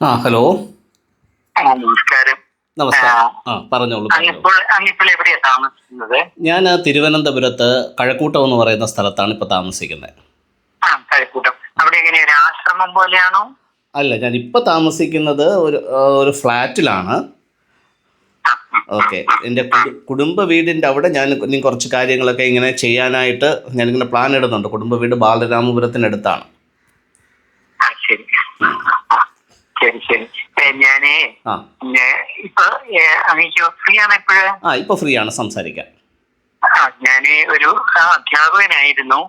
ആ ഹലോ. നമസ്കാരം. നമസ്കാരം. ആ പറഞ്ഞോളൂ ഞാൻ തിരുവനന്തപുരത്ത് കഴക്കൂട്ടം എന്ന് പറയുന്ന സ്ഥലത്താണ് ഇപ്പൊ താമസിക്കുന്നത്. ആശ്രമം പോലെയാണോ? അല്ല ഞാൻ ഇപ്പൊ താമസിക്കുന്നത് ഒരു ഒരു ഫ്ലാറ്റിലാണ്. ഓക്കെ. എന്റെ കുടുംബ വീടിന്റെ അവിടെ ഞാൻ ഇനി കുറച്ച് കാര്യങ്ങളൊക്കെ ഇങ്ങനെ ചെയ്യാനായിട്ട് ഞാനിങ്ങനെ പ്ലാൻ ഇടുന്നുണ്ട്. കുടുംബ വീട് ബാലരാമപുരത്തിനടുത്താണ് ആ ശരി ആ, ശരി ശരി. ഏ, ഞാനേ ആ. ഇപ്പൊ അങ്ങേക്ക് ഫ്രീ ആണ് ഇപ്പോഴ്? ആ ഇപ്പോൾ ഫ്രീ ആണ് സംസാരിക്കാൻ ആ ഞാൻ ഒരു അധ്യാപകനായിരുന്നു.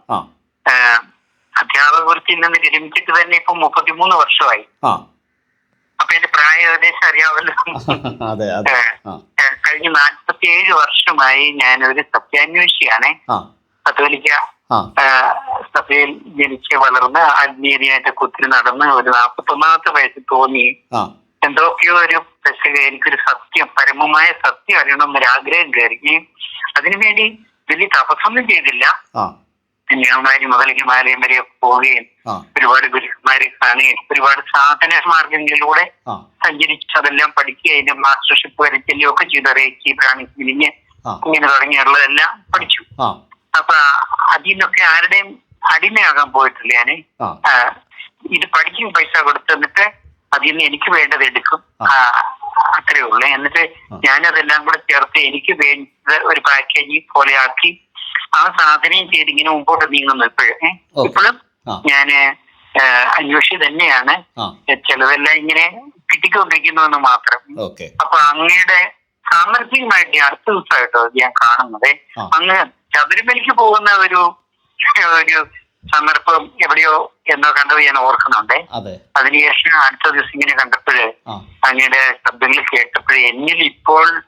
അധ്യാപക വൃത്തി നിന്ന് വിരമിച്ചിട്ട് തന്നെ ഇപ്പൊ മുപ്പത്തിമൂന്ന് വർഷമായി. അപ്പൊ എന്റെ പ്രായ ഏകദേശം അറിയാമല്ലോ ആ. കഴിഞ്ഞ നാൽപ്പത്തിയേഴ് വർഷമായി ഞാൻ ഒരു സത്യാന്വേഷിയാണ് കത്തോലിക്ക. സഭയിൽ ജനിച്ച് വളർന്ന് ആത്മീയതയായിട്ട് കുത്തിരി നടന്ന് ഒരു നാൽപ്പത്തൊന്നാമത്തെ വയസ്സിൽ തോന്നി. എന്തൊക്കെയോ ഒരു പെശക എനിക്കൊരു സത്യം പരമമായ സത്യം അറിയണമെന്നൊരു ആഗ്രഹം കയറി അതിനുവേണ്ടി വലിയ തപസ്സൊന്നും ചെയ്തില്ല. കന്യാകുമാരി മുതൽ ഹിമാലയം വരെ പോവുകയും ഒരുപാട് ഗുരുക്കന്മാരെ കാണുകയും ഒരുപാട് സാധന മാർഗങ്ങളിലൂടെ സഞ്ചരിച്ച് അതെല്ലാം പഠിക്കുക അതിന്റെ മാസ്റ്റർഷിപ്പ് വരയ്ക്കുകയും ഒക്കെ ചെയ്ത്. റേക്കി പ്രാണി തിരിഞ്ഞ് ഇങ്ങനെ തുടങ്ങിയുള്ളതെല്ലാം പഠിച്ചു. അപ്പൊ അതിൽ നിന്നൊക്കെ ആരുടെയും അടിമയാകാൻ പോയിട്ടില്ല ഞാൻ. ഇത് പഠിക്കും പൈസ കൊടുത്ത് എന്നിട്ട് അതിൽ നിന്ന് എനിക്ക് വേണ്ടത് എടുക്കും. അത്രേ ഉള്ളൂ. എന്നിട്ട് ഞാനതെല്ലാം കൂടെ ചേർത്ത് എനിക്ക് വേണ്ട ഒരു പാക്കേജ് പോലെ ആക്കി ആ സാധനയും ചെയ്ത് ഇങ്ങനെ മുമ്പോട്ട് നീങ്ങുന്നു ഇപ്പോഴും. ഇപ്പോഴും ഞാൻ അന്വേഷി തന്നെയാണ്. ചിലതെല്ലാം ഇങ്ങനെ കിട്ടിക്കൊണ്ടിരിക്കുന്നു എന്ന് മാത്രം അപ്പൊ അങ്ങയുടെ സാമർഥ്യമായിട്ട് അടുത്ത ദിവസമായിട്ടോ ഞാൻ കാണുന്നത്. അങ്ങ് ശബരിമലയ്ക്ക് പോകുന്ന ഒരു ഒരു സന്ദർഭം എവിടെയോ എന്നോ കണ്ടത് ഞാൻ ഓർക്കുന്നുണ്ട്. അതിനുശേഷം അടുത്ത ദിവസം ഇങ്ങനെ കണ്ടപ്പോഴ് അങ്ങയുടെ ശബ്ദങ്ങൾ കേട്ടപ്പോഴേ എന്നിൽ ഇപ്പോൾ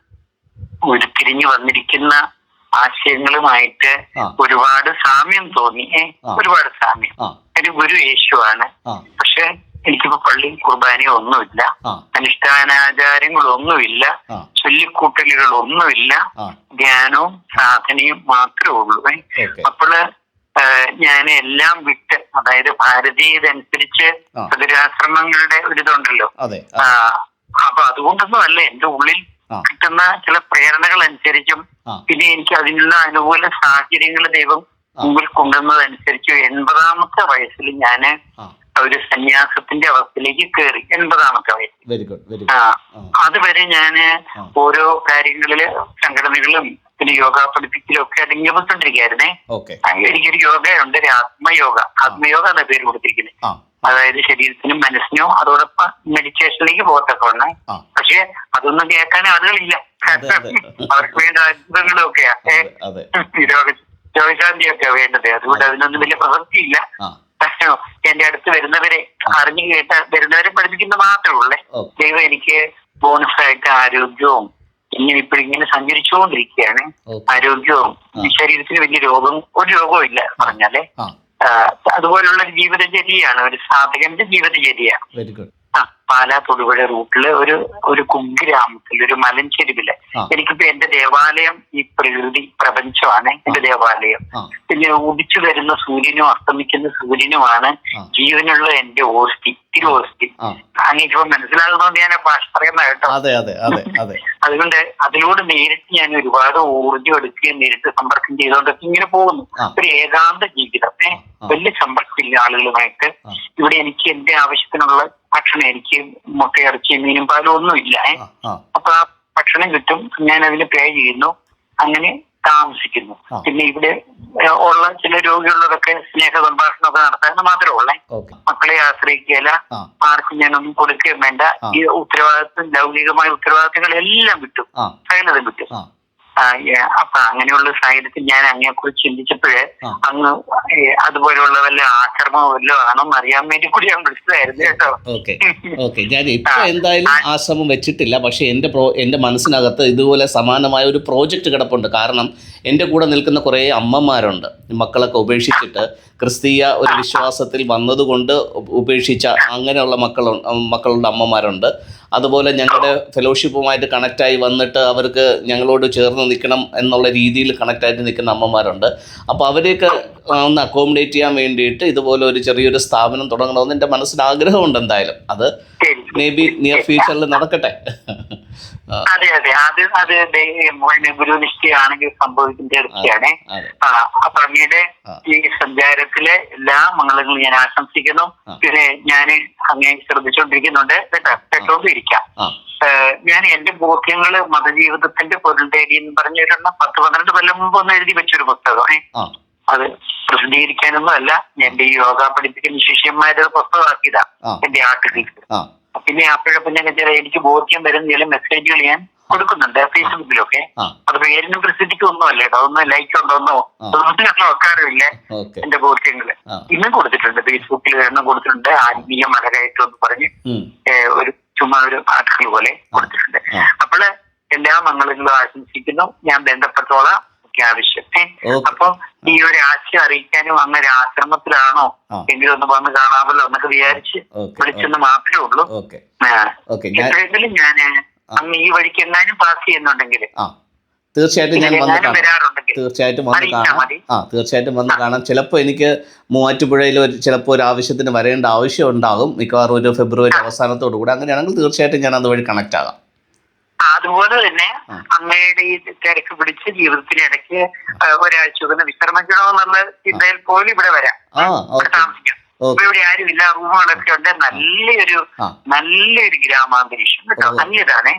ഉരുത്തിരിഞ്ഞു വന്നിരിക്കുന്ന ആശയങ്ങളുമായിട്ട് ഒരുപാട് സാമ്യം തോന്നി. ഒരുപാട് സാമ്യം. ഒരു ഗുരു യേശുവാണ്. പക്ഷെ എനിക്കിപ്പോ പള്ളിയും കുർബാനയും ഒന്നുമില്ല. അനുഷ്ഠാനാചാരങ്ങളൊന്നുമില്ല. ചൊല്ലിക്കൂട്ടലുകളൊന്നുമില്ല. ധ്യാനവും സാധനയും മാത്രമേ ഉള്ളൂ. അപ്പോൾ ഞാൻ എല്ലാം വിട്ട് അതായത് ഭാരതീയതനുസരിച്ച് പ്രതിരാശ്രമങ്ങളുടെ ഒരിതുണ്ടല്ലോ. അപ്പൊ അതുകൊണ്ടൊന്നും അല്ല എന്റെ ഉള്ളിൽ കിട്ടുന്ന ചില പ്രേരണകൾ അനുസരിച്ചും പിന്നെ എനിക്ക് അതിനുള്ള അനുകൂല സാഹചര്യങ്ങൾ ദൈവം മുമ്പിൽ മുമ്പിൽ കൊണ്ടുവന്നതനുസരിച്ച് എൺപതാമത്തെ വയസ്സിൽ ഞാൻ ഒരു സന്യാസത്തിന്റെ അവസ്ഥയിലേക്ക് കയറി എൺപതാമത്തെ വയസ്സ്. അതുവരെ ഞാൻ ഓരോ കാര്യങ്ങളിൽ സംഘടനകളും പിന്നെ യോഗ പഠിപ്പിക്കലും ഒക്കെ അടങ്ങി വന്നിട്ടുണ്ടിരിക്കായിരുന്നേ ഓക്കെ എനിക്കൊരു യോഗയുണ്ട്. ഒരു ആത്മയോഗ. ആത്മയോഗ എന്ന പേര് കൊടുത്തിരിക്കുന്നത് അതായത് ശരീരത്തിനും മനസ്സിനും അതോടൊപ്പം മെഡിറ്റേഷനിലേക്ക് പോകത്തൊക്കെ ഉണ്ട് പക്ഷെ അതൊന്നും കേൾക്കാൻ ആളുകളില്ല. അവർക്ക് വേണ്ട അത്ഭുതങ്ങളും ഒക്കെയാ ഏ, അതെ അതെ രോഗ രോഗശാന്തിയൊക്കെയാ വേണ്ടത്. അതുകൊണ്ട് അതിനൊന്നും വലിയ പ്രവൃത്തിയില്ല ആ എന്റെ അടുത്ത് വരുന്നവരെ അറിഞ്ഞു കേട്ട വരുന്നവരെ പഠിപ്പിക്കുന്നത് മാത്രമേ ഉള്ളേ. ദൈവം എനിക്ക് ബോണസ് ആയിട്ട് ആരോഗ്യവും ഇങ്ങനെ ഇപ്പോഴിങ്ങനെ സഞ്ചരിച്ചുകൊണ്ടിരിക്കുകയാണ്. ആരോഗ്യവും ശരീരത്തിന് വലിയ രോഗം ഒരു രോഗവും ഇല്ല പറഞ്ഞാൽ. അതുപോലുള്ള ഒരു ജീവിതചര്യയാണ് ഒരു സാധകന്റെ ജീവിതചര്യ. ആ പാലാ തൊടുപുഴ റൂട്ടിൽ ഒരു ഒരു കുഗ്രാമത്തിൽ ഒരു മലഞ്ചെരുവിൽ. എനിക്കിപ്പോ എന്റെ ദേവാലയം ഈ പ്രകൃതി പ്രപഞ്ചമാണ് എന്റെ ദേവാലയം. പിന്നെ ഉദിച്ചു വരുന്ന സൂര്യനും അസ്തമിക്കുന്ന സൂര്യനുമാണ് ജീവനുള്ള എന്റെ ഓസ്തി തിരുവോസ്തി ആ. അങ്ങേക്കിപ്പോ മനസ്സിലാകുന്നതുകൊണ്ട് ഞാൻ ഭാഷ പറയുന്ന കേട്ടോ അതെ അതെ അതെ അതെ. അതുകൊണ്ട് അതിലൂടെ നേരിട്ട് ഞാൻ ഒരുപാട് ഊർജം എടുക്കുകയും നേരിട്ട് സമ്പർക്കം ചെയ്തുകൊണ്ടൊക്കെ ഇങ്ങനെ പോകുന്നു. ഒരു ഏകാന്ത ജീവിതം. വലിയ സമ്പർക്കമില്ല ആളുകളുമായിട്ട് ഇവിടെ എനിക്ക് എന്റെ ആവശ്യത്തിനുള്ള ഭക്ഷണം എനിക്ക് മുട്ടയിറച്ചി മീനും പാലും ഒന്നും ഇല്ല ആ ആ. അപ്പൊ ആ ഭക്ഷണം കിട്ടും. ഞാൻ അതിന് പേ ചെയ്യുന്നു. അങ്ങനെ താമസിക്കുന്നു. പിന്നെ ഇവിടെ ഉള്ള ചില രോഗികളോടൊക്കെ സ്നേഹ സംഭാഷണമൊക്കെ നടത്താൻ മാത്രമേ ഉള്ളേ. മക്കളെ ആശ്രയിക്കുകയില്ല ആർക്കും ഞാനൊന്നും കൊടുക്കുകയും വേണ്ട. ഈ ഉത്തരവാദിത്വം ലൗകികമായ ഉത്തരവാദിത്തങ്ങളെല്ലാം കിട്ടും. സകലതും ഏ, അപ്പൊ അങ്ങനെയുള്ള സാഹചര്യത്തിൽ ഞാൻ അങ്ങയെ കുറിച്ച് ചിന്തിച്ചപ്പോഴേ അങ്ങ് അതുപോലെയുള്ള വല്ല ആശ്രമം വല്ലോ ആണെന്ന് അറിയാൻ വേണ്ടി കൂടി ഞാൻ വിളിച്ചതായിരുന്നു കേട്ടോ. Okay okay. ഞാൻ ഇപ്പൊ എന്തായാലും ആശ്രമം വെച്ചിട്ടില്ല. പക്ഷെ എന്റെ പ്രോ എന്റെ മനസ്സിനകത്ത് ഇതുപോലെ സമാനമായ ഒരു പ്രോജക്റ്റ് കിടപ്പുണ്ട്. കാരണം എന്റെ കൂടെ നിൽക്കുന്ന കുറേ അമ്മമാരുണ്ട്. മക്കളൊക്കെ ഉപേക്ഷിച്ചിട്ട് ക്രിസ്തീയ ഒരു വിശ്വാസത്തിൽ വന്നതുകൊണ്ട് ഉപേക്ഷിച്ച അങ്ങനെയുള്ള മക്കൾ മക്കളുടെ അമ്മമാരുണ്ട്. അതുപോലെ ഞങ്ങളുടെ ഫെലോഷിപ്പുമായിട്ട് കണക്റ്റായി വന്നിട്ട് അവർക്ക് ഞങ്ങളോട് ചേർന്ന് നിൽക്കണം എന്നുള്ള രീതിയിൽ കണക്റ്റായിട്ട് നിൽക്കുന്ന അമ്മമാരുണ്ട്. അപ്പോൾ അവരെയൊക്കെ ഒന്ന് അക്കോമഡേറ്റ് ചെയ്യാൻ വേണ്ടിയിട്ട് ഇതുപോലെ ഒരു ചെറിയൊരു സ്ഥാപനം തുടങ്ങണമെന്ന് എന്റെ മനസ്സിൽ ആഗ്രഹമുണ്ട് എന്തായാലും. അത് മേ ബി നിയർ ഫ്യൂച്ചറിൽ നടക്കട്ടെ. അതെ അതെ. അത് അത് ഗുരു നിഷ്ഠയാണെങ്കിൽ സംഭവിക്കുന്ന തീർച്ചയാണ് അങ്ങയുടെ ഈ സഞ്ചാരത്തിലെ എല്ലാ മംഗളങ്ങളും ഞാൻ ആശംസിക്കുന്നു. പിന്നെ ഞാൻ അങ്ങനെ ശ്രദ്ധിച്ചുകൊണ്ടിരിക്കുന്നുണ്ട്. കേട്ടോ? ആ. ഞാൻ എന്റെ ബോധ്യങ്ങൾ മതജീവിതത്തിന്റെ പൊരുൾ തേടി എന്ന് പറഞ്ഞൊരെണ്ണം പത്ത് പന്ത്രണ്ട് കൊല്ലം മുമ്പ് ഒന്ന് എഴുതി വെച്ചൊരു പുസ്തകം. അത് പ്രസിദ്ധീകരിക്കാനൊന്നും അല്ല എന്റെ ഈ യോഗ പഠിപ്പിക്കുന്ന ശിഷ്യന്മാരെ പുസ്തകമാക്കിയതാ. എന്റെ ആർട്ടിക്കിൾസ് ആ. പിന്നെ ചില എനിക്ക് ബോധ്യം വരുന്ന ചില മെസ്സേജുകൾ ഞാൻ കൊടുക്കുന്നുണ്ട് ഫേസ്ബുക്കിലൊക്കെ. അത് പേരിനും പ്രസിദ്ധിക്കും ഒന്നും അല്ല കേട്ടോ ഒന്നും ലൈക്ക് ഉണ്ടോന്നോ. ഒന്നും ഞാൻ നോക്കാറില്ല എന്റെ ബോധ്യങ്ങൾ ഇന്നും കൊടുത്തിട്ടുണ്ട്. ഫേസ്ബുക്കിൽ എണ്ണം കൊടുത്തിട്ടുണ്ട്. ആത്മീയ മലകയറ്റം എന്ന് പറഞ്ഞ് ഒരു ചുമ്മാ ഒരു ആർട്ടിക്കിൾ പോലെ കൊടുത്തിട്ടുണ്ട്. അപ്പോൾ അപ്പോൾ എല്ലാ മംഗളങ്ങളും ആശംസിക്കുന്നു. ഞാൻ ബന്ധപ്പെട്ടോളാം ഒക്കെ ആവശ്യം അപ്പൊ ഈ ഒരു ആശയം അറിയിക്കാനും അങ്ങ് ഒരു ആശ്രമത്തിലാണോ എങ്കിലും ഒന്ന് വന്ന് കാണാമല്ലോ എന്നൊക്കെ വിചാരിച്ച് വിളിച്ചെന്ന് മാത്രമേ ഉള്ളൂ. എപ്പോഴെങ്കിലും ഞാൻ അങ്ങ് ഈ വഴിക്ക് എങ്ങാനും പാസ് ചെയ്യുന്നുണ്ടെങ്കിൽ തീർച്ചയായിട്ടും ഞാൻ വന്ന് കാണാം. തീർച്ചയായിട്ടും വന്ന് കാണാം. ആ തീർച്ചയായിട്ടും വന്ന് കാണാം. ചിലപ്പോൾ എനിക്ക് മൂവാറ്റുപുഴയിൽ ഒരു ചിലപ്പോൾ ഒരു ആവശ്യത്തിന് വരേണ്ട ആവശ്യം ഉണ്ടാകും. മിക്കവാറും ഒരു ഫെബ്രുവരി അവസാനത്തോടു കൂടെ അങ്ങനെയാണെങ്കിൽ തീർച്ചയായിട്ടും ഞാൻ അതുവഴി കണക്ട് ആകാം. അതുപോലെ തന്നെ. അങ്ങയുടെ ഈ തിരക്ക് പിടിച്ച് ജീവിതത്തിന് ഇടയ്ക്ക് ഒരാഴ്ച ഒന്ന് വിശ്രമിക്കണമെന്നുള്ള ചിന്തയിൽ പോലും ഇവിടെ വരാം. ഇവിടെ താമസിക്കാം. ഇപ്പൊ ഇവിടെ ഇവിടെ ആരുമില്ല റൂമുകളൊക്കെ ഉണ്ട്. നല്ലൊരു നല്ലൊരു ഗ്രാമാന്തരീക്ഷം കേട്ടോ. നല്ലതാണേ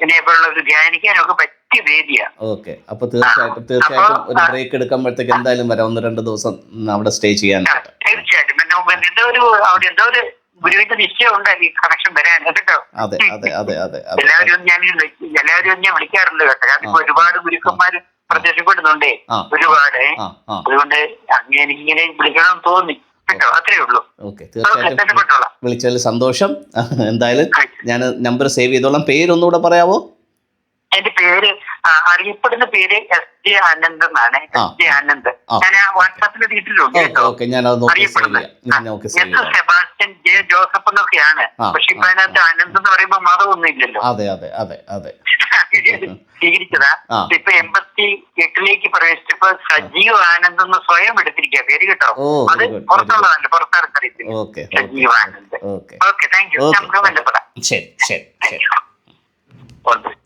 പിന്നെ ഒരു ധ്യാനിക്കാനൊക്കെ പറ്റിയ വേദിയാണ്. ഓക്കെ. അപ്പൊ തീർച്ചയായിട്ടും തീർച്ചയായിട്ടും ഒരു ബ്രേക്ക് എടുക്കുമ്പോഴത്തേക്ക് എന്തായാലും വരാം. ഒന്ന് രണ്ട് ദിവസം അവിടെ സ്റ്റേ ചെയ്യാനായിട്ട്. തീർച്ചയായിട്ടും. എന്തോ ഒരു അവിടെ എന്തോ ഒരു ഗുരുവിന്റെ നിശ്ചയം ഉണ്ട് ഈ കണക്ഷൻ വരാൻ. കേട്ടോ? എല്ലാവരും ഞാൻ എല്ലാവരും ഞാൻ വിളിക്കാറുണ്ട് കേട്ടോ. കാരണം ഒരുപാട് ഗുരുക്കന്മാര് പ്രത്യക്ഷപ്പെടുന്നുണ്ടേ. ഒരുപാട്. അതുകൊണ്ട് അങ്ങനെ എനിക്കിങ്ങനെ വിളിക്കണം തോന്നി. ഓക്കെ. തീർച്ചയായിട്ടും വിളിച്ചതിൽ സന്തോഷം. എന്തായാലും ഞാൻ നമ്പർ സേവ് ചെയ്തോളാം. പേരൊന്നുകൂടെ പറയാവോ? എന്റെ പേര് അറിയപ്പെടുന്ന പേര് എസ് ജെ ആനന്ദ് എന്നാണ്. S J Anand. ഞാൻ വാട്സാപ്പിൽ ഇട്ടിട്ടുണ്ട് ഓക്കെ ഞാൻ അത് അറിയപ്പെടുന്നത് ഞാൻ നോക്കി സേവ് എസ് ചെയ്യാം. സെബാസ്റ്റ്യൻ ജെ ജോസഫ് എന്നൊക്കെയാണ്. പക്ഷെ ഇപ്പൊ അതിനകത്ത് അനന്ത് എന്ന് പറയുമ്പോ മതമൊന്നും ഇല്ലല്ലോ അതെ അതെ അതെ അതെ. സ്വീകരിച്ചതാ. ഇപ്പൊ എൺപത്തി എട്ടിലേക്ക് പ്രവേശിച്ചപ്പോ സജീവ് ആനന്ദ് എന്ന് സ്വയം എടുത്തിരിക്കുക പേര് കേട്ടോ. അത് പുറത്തുള്ളതല്ല പുറത്തിറക്കറിയത്തില്ല okay Sajeev Anand. Okay. Thank you നമുക്ക് ബന്ധപ്പെടാം. ശരി ശരി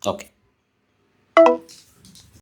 ഓക്കെ.